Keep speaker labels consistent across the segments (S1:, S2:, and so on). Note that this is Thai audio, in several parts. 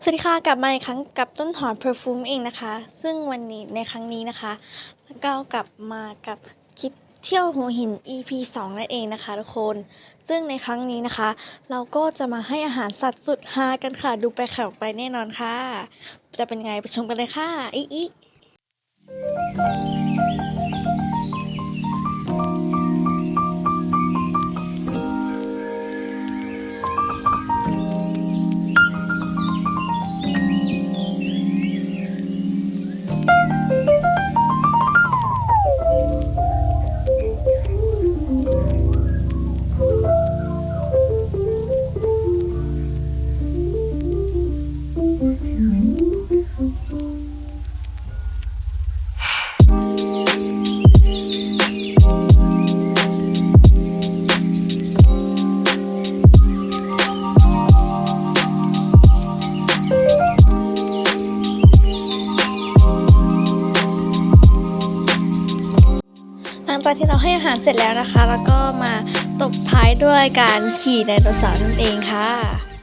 S1: สวัสดีค่ะกลับมาอีกครั้งกับต้นหอม Perfume เองนะคะ ซึ่งวันนี้ในครั้งนี้นะคะก็กลับมากับคลิปเที่ยวหัวหิน EP 2 นั่นเองนะคะทุกคน ซึ่งในครั้งนี้นะคะ เราก็จะมาให้อาหารสัตว์สุดฮากันค่ะ ดูไปแข่งไปแน่นอนค่ะ จะเป็นไงไปชมกันเลยค่ะ อีอี ลังจากที่เราให้อาหารเสร็จแล้วนะคะ แล้วก็มาตบท้ายด้วยการขี่ไดโนเสาร์นั่นเองค่ะ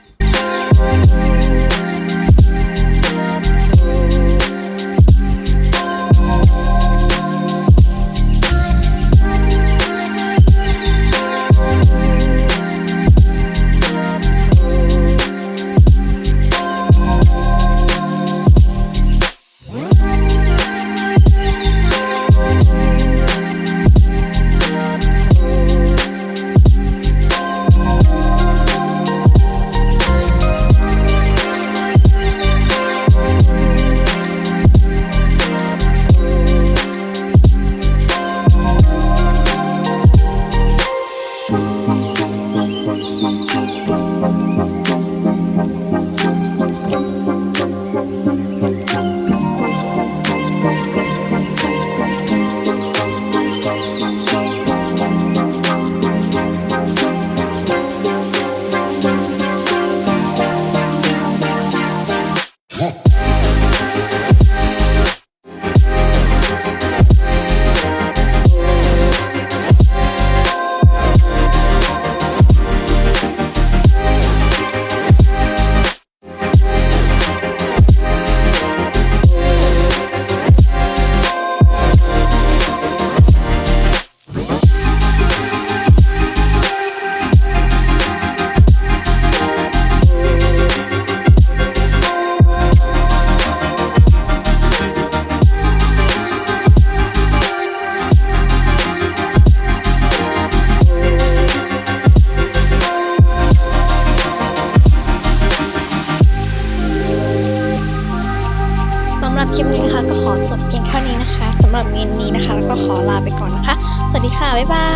S1: นะคะ ก็ขอจบเพียงเท่านี้นะคะสำหรับเงินนี้นะคะ แล้วก็ขอลาไปก่อนนะคะ สวัสดีค่ะ บ๊ายบา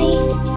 S1: ย